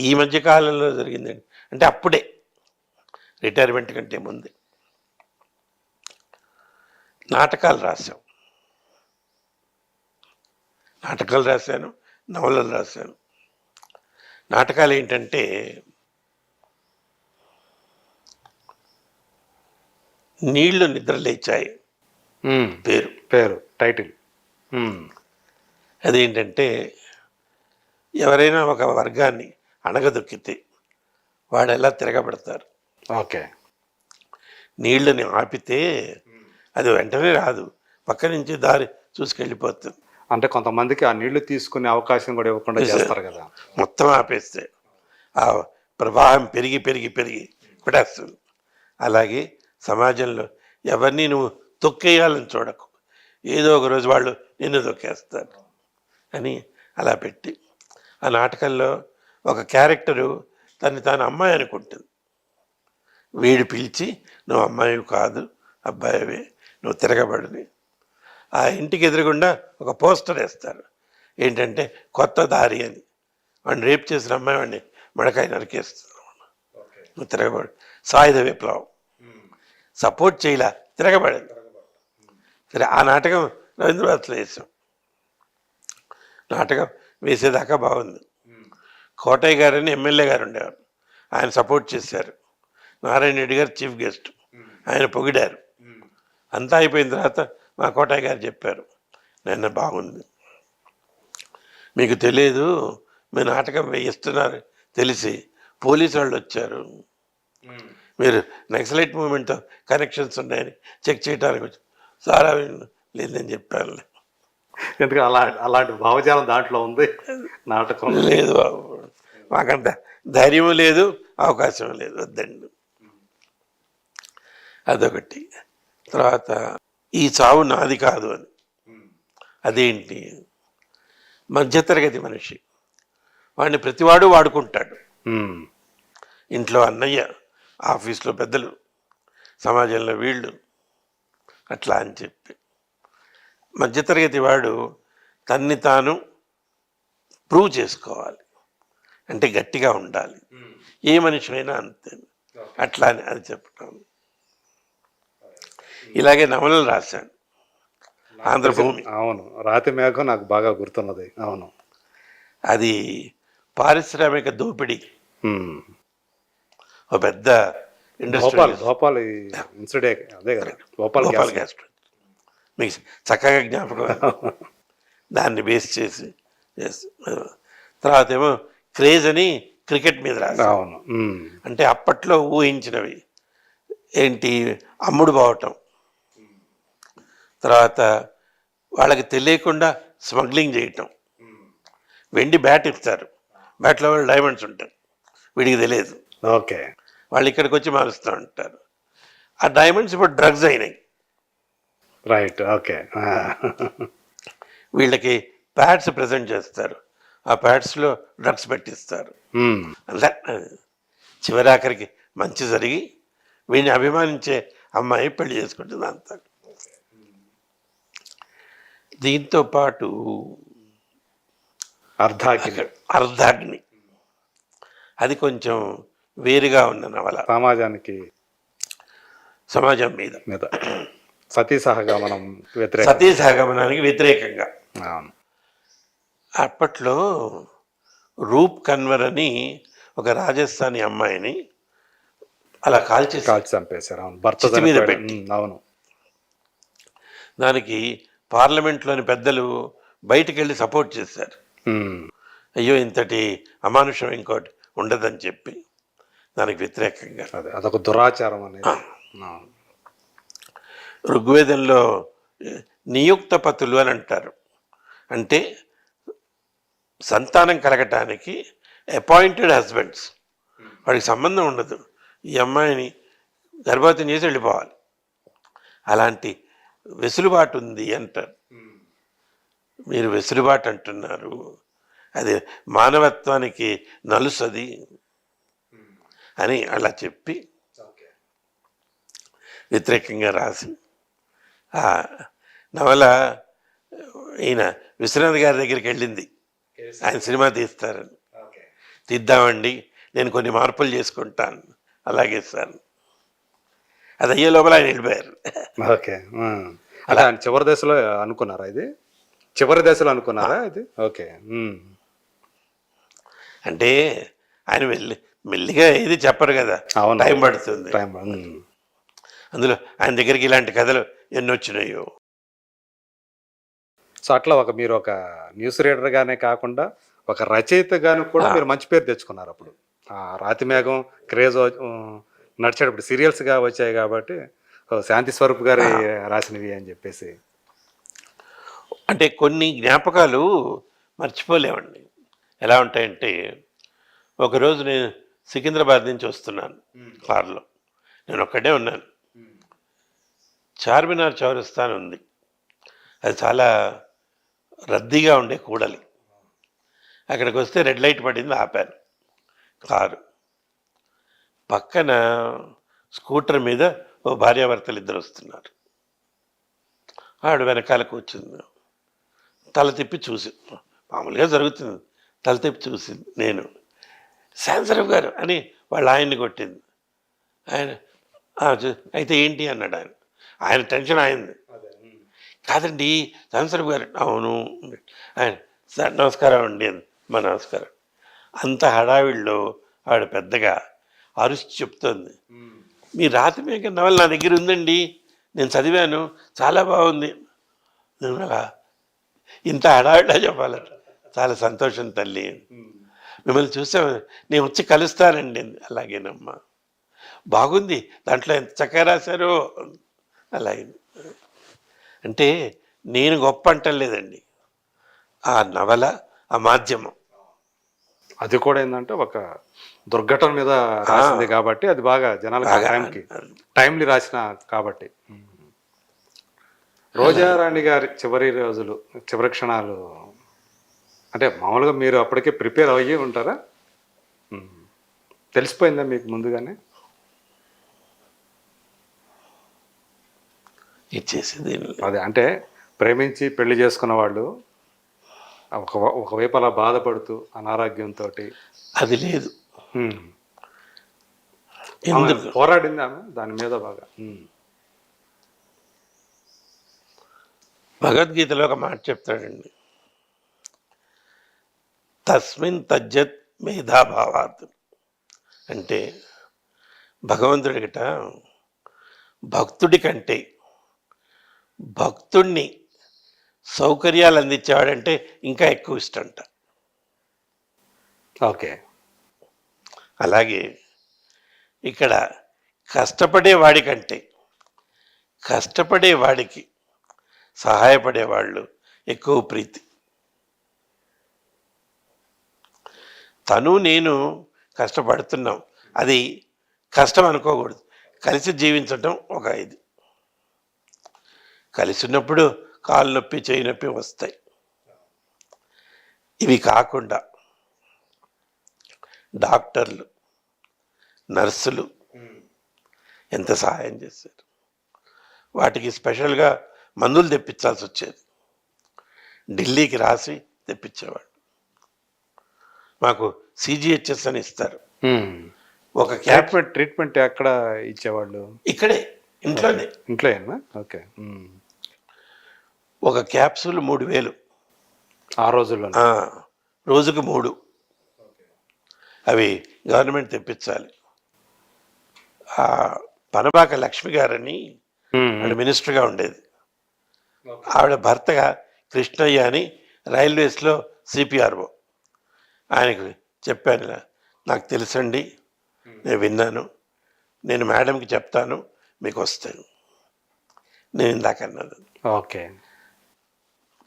ఈ మధ్య కాలంలో జరిగిందండి. అంటే అప్పుడే రిటైర్మెంట్ కంటే ముందే. నాటకాలు రాశాం. నాటకాలు రాశాను నవలలు రాశాను. నాటకాలు ఏంటంటే నీళ్ళు నిద్రలేచాయి. పేరు. పేరు టైటిల్. అదేంటంటే ఎవరైనా ఒక వర్గాన్ని అణగదొక్కితే వాడు ఎలా తిరగబడతారు? ఓకే. నీళ్ళని ఆపితే అది వెంటనే రాదు. పక్క నుంచి దారి చూసుకెళ్ళిపోతుంది. అంటే కొంతమందికి ఆ నీళ్ళు తీసుకునే అవకాశం కూడా ఇవ్వకుండా చేస్తారు కదా. మొత్తం ఆపేస్తే ఆ ప్రవాహం పెరిగి పెరిగి పెరిగి కొట్టేస్తుంది అలాగే సమాజంలో ఎవరిని నువ్వు తొక్కేయాలని చూడకు. ఏదో ఒక రోజు వాళ్ళు నిన్ను తొక్కేస్తారు అని అలా పెట్టి ఆ నాటకంలో ఒక క్యారెక్టరు తను తాను అమ్మాయి అనుకుంటుంది. వీడు పిలిచి నువ్వు అమ్మాయి కాదు అబ్బాయివే నువ్వు తిరగబడిని. ఆ ఇంటికి ఎదురుగుండా ఒక పోస్టర్ వేస్తారు. ఏంటంటే కొత్త దారి అని. వాడిని రేపు చేసిన అమ్మాయి వాడిని మడకాయ నరికేస్తున్నావు నువ్వు తిరగబడి సాయుధ విప్లవం. సపోర్ట్ చేయలే తిరగబడింది సరే ఆ నాటకం రవీంద్రనాథ్లో వేసాం నాటకం వేసేదాకా బాగుంది. కోటయ్య గారని ఎమ్మెల్యే గారు ఉండేవారు. ఆయన సపోర్ట్ చేశారు. నారాయణ రెడ్డి గారు చీఫ్ గెస్ట్. ఆయన పొగిడారు. అంతా అయిపోయిన తర్వాత మా కోటయ్య గారు చెప్పారు నిన్న బాగుంది. మీకు తెలియదు మీ నాటకం వేయిస్తున్నారు తెలిసి పోలీసు వాళ్ళు వచ్చారు. మీరు నక్సలైట్ మూమెంట్తో కనెక్షన్స్ ఉన్నాయని చెక్ చేయడానికి వచ్చి సారా లేదని చెప్పాను ఎందుకంటే అలా అలాంటి భావజాలం దాంట్లో ఉంది నాటకం? లేదు బాబు. మాకంత ధైర్యం లేదు అవకాశం లేదు వద్దండి. అదొకటి. తర్వాత ఈ చావు నాది కాదు అని. అదేంటి? మధ్యతరగతి మనిషి. వాడిని ప్రతివాడు వాడుకుంటాడు. ఇంట్లో అన్నయ్య ఆఫీస్లో పెద్దలు సమాజంలో వీళ్ళు. అట్లా అని చెప్పి. మధ్యతరగతి వాడు తన్ని తాను ప్రూవ్ చేసుకోవాలి. అంటే గట్టిగా ఉండాలి. ఏ మనిషి అయినా అంతే. అట్లా అని అది చెప్పటం ఇలాగే నవలలు రాశాను. ఆంధ్రభూమి. అవును. రాతి మేఘం నాకు బాగా గుర్తున్నది. అవును. అది పారిశ్రామిక దోపిడీ. ఒక పెద్ద ఇండస్ట్రీ. అదే కదా. భోపాల్ గోపాల్ గ్యాస్ మీకు చక్కగా జ్ఞాపకం. దాన్ని బేస్ చేసి చేసి తర్వాత ఏమో క్రేజ్ అని క్రికెట్ మీద అవును. అంటే అప్పట్లో ఊహించినవి. ఏంటి? అమ్ముడు పోవటం తర్వాత వాళ్ళకి తెలియకుండా స్మగ్లింగ్ చేయటం. వెండి బ్యాట్ ఇస్తారు. బ్యాట్లో వాళ్ళు డైమండ్స్ ఉంటాయి. వీడికి తెలియదు. ఓకే. వాళ్ళు ఇక్కడికి వచ్చి మారుస్తూ ఉంటారు. ఆ డైమండ్స్ ఇప్పుడు డ్రగ్స్ అయినాయి. రైట్. ఓకే. వీళ్ళకి ప్యాడ్స్ ప్రజెంట్ చేస్తారు. ఆ ప్యాడ్స్లో డ్రగ్స్ పెట్టిస్తారు. అలా చివరాఖరికి మంచి జరిగి వీడిని అభిమానించే అమ్మాయి పెళ్ళి చేసుకుంటుంది అంతా దీంతో పాటు అర్ధాకి అర్ధాగ్ని. అది కొంచెం వేరుగా ఉన్న నవల. సమాజానికి సమాజం మీద. మీద. సతీ సహగమనం వ్యతిరేక సతీ సహగమనానికి వ్యతిరేకంగా. అవును. అప్పట్లో రూప్ కన్వర్ అని ఒక రాజస్థానీ అమ్మాయిని అలా కాల్చేసి కాల్చి చంపేశారు అవును భర్త మీద. పెట్టి. అవును దానికి పార్లమెంట్లోని పెద్దలు బయటికి వెళ్ళి సపోర్ట్ చేశారు. అయ్యో ఇంతటి అమానుషం ఇంకోటి ఉండదని చెప్పి దానికి వ్యతిరేకంగా అదే అదొక దురాచారం అనేది. ఋగ్వేదంలో నియుక్త పతులు అని అంటారు అంటే సంతానం కలగటానికి అపాయింటెడ్ హస్బెండ్స్ వాడికి సంబంధం ఉండదు. ఈ అమ్మాయిని గర్భవతిని చేసి వెళ్ళిపోవాలి. అలాంటి వెసులుబాటు ఉంది అంటారు. మీరు వెసులుబాటు అంటున్నారు. అది మానవత్వానికి నలుసది అని అలా చెప్పి వ్యతిరేకంగా రాసి ఆ నవల ఈయన విశ్వనాథ్ గారి దగ్గరికి వెళ్ళింది. ఆయన సినిమా తీస్తారని తీద్దామండి. నేను కొన్ని మార్పులు చేసుకుంటాను. అలాగే సార్. అది అయ్యే లోపల ఆయన వెళ్ళిపోయారు. ఓకే. అలా. చివరి దశలో అనుకున్నారా ఇది? చివరి దశలో అనుకున్నారా ఇది? ఓకే. అంటే ఆయన వెళ్ళి మెల్లిగా ఏది చెప్పరు కదా. అవును. టైం పడుతుంది. టైం. అందులో ఆయన దగ్గరికి ఇలాంటి కథలు ఎన్ని వచ్చినాయో సో అట్లా ఒక మీరు ఒక న్యూస్ రీడర్ గానే కాకుండా ఒక రచయితగాను కూడా మీరు మంచి పేరు తెచ్చుకున్నారు అప్పుడు. ఆ రాతి మేఘం క్రేజ్ నడిచేటప్పుడు సీరియల్స్గా వచ్చాయి కాబట్టి శాంతి స్వరూప్ గారి రాసినవి అని చెప్పేసి. అంటే కొన్ని జ్ఞాపకాలు మర్చిపోలేమండి. ఎలా ఉంటాయంటే ఒకరోజు నేను సికింద్రాబాద్ నుంచి వస్తున్నాను కారులో. నేను ఒక్కడే ఉన్నాను. చార్మినార్ చౌరస్తా అని ఉంది అది చాలా రద్దీగా ఉండే కూడలి. అక్కడికి వస్తే రెడ్ లైట్ పడింది ఆపాను. కారు. పక్కన స్కూటర్ మీద ఓ భార్యాభర్తలు ఇద్దరు వస్తున్నారు. ఆవిడ వెనకాల కూర్చుంది. తల తిప్పి చూసి మామూలుగా జరుగుతుంది. తల తిప్పి చూసింది నేను శాంసరఫ్ గారు అని వాళ్ళ ఆయన్ని కొట్టింది. ఆయన అయితే ఏంటి? అన్నాడు ఆయన. ఆయన టెన్షన్ అయింది కాదండి శాంసరఫ్ గారు. అవును. ఆయన సార్ నమస్కారం అండి. మా నమస్కారం. అంత హడావిడిలో ఆవిడ పెద్దగా అరుచి చెప్తోంది. మీ రాతి మేక నవల నా దగ్గర ఉందండి. నేను చదివాను. చాలా బాగుంది. నేను అలా ఇంత హడావిడిలా చెప్పాలట. చాలా సంతోషం తల్లి. మిమ్మల్ని చూసా. నేను వచ్చి కలుస్తానండి. అలాగేనమ్మా. బాగుంది. దాంట్లో ఎంత చక్కగా రాశారో. అలాగే. అంటే నేను గొప్ప అంటలేదండి ఆ నవల ఆ మాధ్యమం. అది కూడా ఏంటంటే ఒక దుర్ఘటన మీద రాసింది కాబట్టి అది బాగా జనాలకి టైంకి టైంలీ రాసిన కాబట్టి. రోజారాణి గారి చివరి రోజులు చివరి క్షణాలు అంటే మామూలుగా మీరు అప్పటికే ప్రిపేర్ అయ్యి ఉంటారా. తెలిసిపోయిందా మీకు ముందుగానే? ఇచ్చేసింది. అదే అంటే ప్రేమించి పెళ్ళి చేసుకున్న వాళ్ళు ఒక ఒకవైపు అలా బాధపడుతూ అనారోగ్యంతో అది లేదు. పోరాడింది ఆమె దాని మీద బాగా. భగవద్గీతలో ఒక మాట చెప్తాడండి. తస్మిన్ తజ్జత్ మేధాభావాత్. అంటే భగవంతుడికిట భక్తుడి కంటే భక్తుణ్ణి సౌకర్యాలు అందించేవాడంటే ఇంకా ఎక్కువ ఇష్టంట. ఓకే. అలాగే ఇక్కడ కష్టపడే వాడికంటే కష్టపడే వాడికి సహాయపడే వాళ్ళు ఎక్కువ ప్రీతి. తను నేను కష్టపడుతున్నాం. అది కష్టం అనుకోకూడదు. కలిసి జీవించటం ఒక ఇది. కలిసి ఉన్నప్పుడు కాలు నొప్పి చేయి నొప్పి వస్తాయి. ఇవి కాకుండా డాక్టర్లు నర్సులు ఎంత సహాయం చేశారు? వాటికి స్పెషల్గా మందులు తెప్పించాల్సి వచ్చేది. ఢిల్లీకి రాసి తెప్పించేవాడు మాకు సిజిహెచ్ఎస్ అని ఇస్తారు. ఒక క్యాప్ ట్రీట్మెంట్ ట్రీట్మెంట్ ఎక్కడ ఇచ్చేవాళ్ళు? ఇక్కడే ఇంట్లోనే. ఇంట్లో ఓకే. ఒక క్యాప్సూల్ మూడు వేలు. ఆ రోజుల్లో రోజుకు మూడు. అవి గవర్నమెంట్ తెప్పించాలి. ఆ, పనబాక లక్ష్మి గారని ఆవిడ మినిస్టర్గా ఉండేది. ఆవిడ భర్తగా కృష్ణయ్య అని రైల్వేస్లో సిపిఆర్ఓ. ఆయనకు చెప్పాను నాకు తెలుసండి నేను విన్నాను నేను మేడంకి చెప్తాను మీకు వస్తాను. నేను ఇందాక అన్నది ఓకే.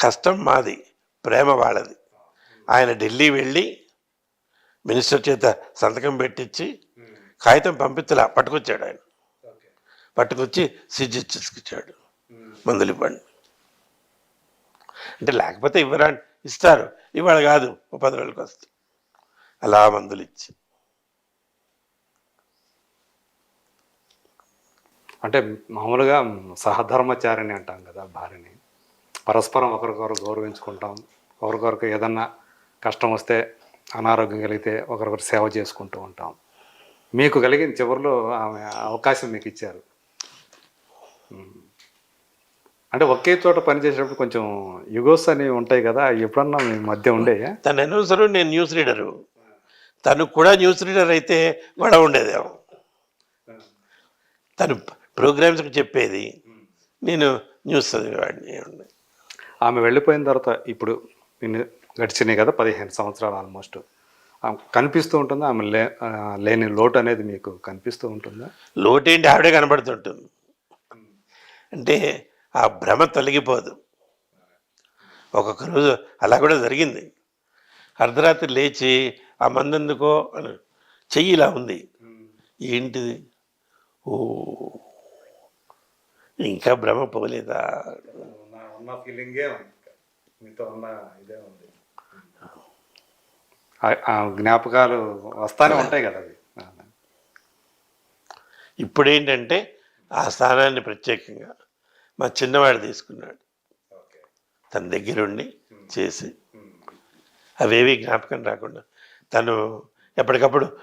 కష్టం మాది ప్రేమ వాళ్ళది. ఆయన ఢిల్లీ వెళ్ళి మినిస్టర్ చేత సంతకం పెట్టించి కాగితం పంపించలా పట్టుకొచ్చాడు ఆయన. పట్టుకొచ్చి సిజిచ్చేసుకొచ్చాడు మందులు ఇవ్వండి. అంటే లేకపోతే ఇవ్వరా ఇస్తారు. ఇవాళ కాదు ఓ పది రోజులకు వస్తాయి అలా మందులు ఇచ్చి. అంటే మామూలుగా సహధర్మచారిని అంటాం కదా భార్యని. పరస్పరం ఒకరికొకరు గౌరవించుకుంటాం. ఒకరికొరకు ఏదన్నా కష్టం వస్తే అనారోగ్యం కలిగితే ఒకరొకరు సేవ చేసుకుంటూ ఉంటాం. మీకు కలిగిన చివరిలో ఆమె అవకాశం మీకు ఇచ్చారు. అంటే ఒకే చోట పనిచేసేటప్పుడు కొంచెం యుగోస్ అనేవి ఉంటాయి కదా ఎప్పుడన్నా మీ మధ్య ఉండేయా తన అనవసరం నేను న్యూస్ రీడరు. తను కూడా న్యూస్ రీడర్ అయితే గొడవ ఉండేదేమో తను ప్రోగ్రామ్స్కి చెప్పేది. నేను న్యూస్ చదివేవాడిని. ఉండే ఆమె వెళ్ళిపోయిన తర్వాత ఇప్పుడు గడిచినాయి కదా పదిహేను సంవత్సరాలు ఆల్మోస్ట్ కనిపిస్తూ ఉంటుందా ఆమె లే లేని లోటు అనేది మీకు కనిపిస్తూ ఉంటుందా? ఏంటి ఆవిడే కనబడుతుంటుంది. అంటే ఆ భ్రమ తొలగిపోదు. ఒక్కొక్క రోజు అలా కూడా జరిగింది. అర్ధరాత్రి లేచి ఆ మందెందుకో అని చెయ్యి ఇలా ఉంది. ఏంటిది? ఓ ఇంకా భ్రమ పోలేదా? ఉన్న ఫీలింగే మీతో ఉన్న ఇదే ఉంది. ఆ జ్ఞాపకాలు వస్తానే ఉంటాయి కదా అవి. ఇప్పుడు ఏంటంటే ఆ స్థానాన్ని ప్రత్యేకంగా మా చిన్నవాడు తీసుకున్నాడు. తన దగ్గరుండి చేసి. అవేవి జ్ఞాపకం రాకుండా తను ఎప్పటికప్పుడు